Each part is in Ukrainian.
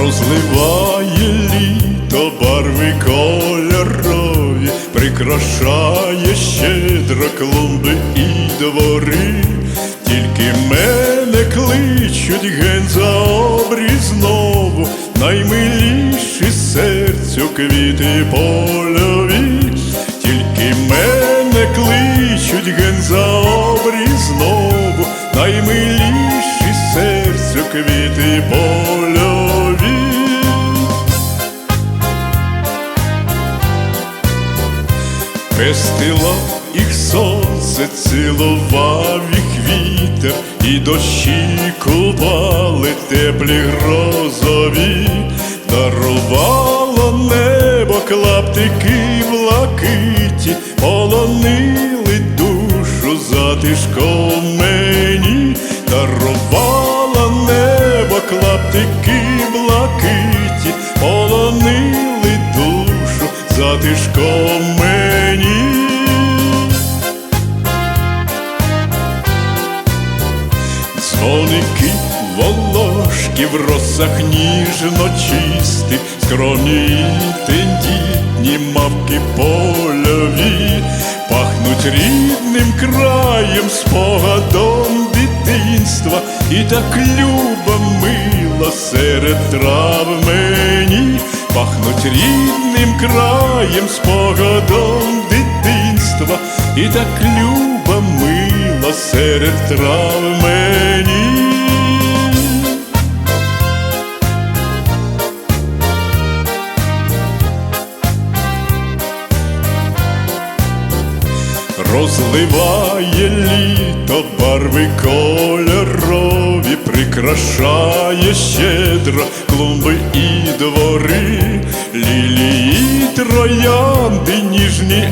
розливає літо барви кольорові, прикрашає щедро клумби і двори, тільки мене кличуть ген за обріз знову, наймиліші серцю квіти польові, тільки мене кличуть ген за обріз знову, наймиліші серцю квіти польові. Пестило їх сонце, цілував їх вітер, і дощі купали теплі грозові, дарувало небо клаптики блакиті, полонили душу затишком мені, дарувало небо клаптики блакиті, полонили душу затишком мені. Дзвоники волошки в росах ніжно чистих, скромні тендітні мавки польові, пахнуть рідним краєм, спогадом дитинства, і так любо мило серед трав мені, пахнуть рідним краєм, спогадом дитинства, і так любо мило серед трав мені. Розливає літо барви кольорові, прикрашає щедро клумби і двори, лілії троянди, ніжні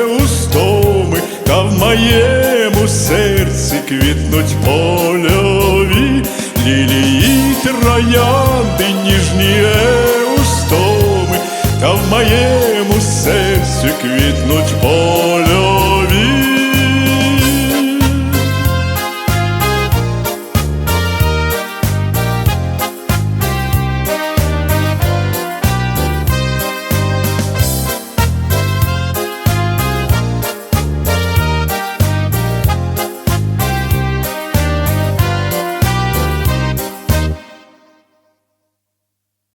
еустоми, та в моєму серці квітнуть польові, лілії троянди, ніжні еустоми, та в моєму серці квітнуть польові.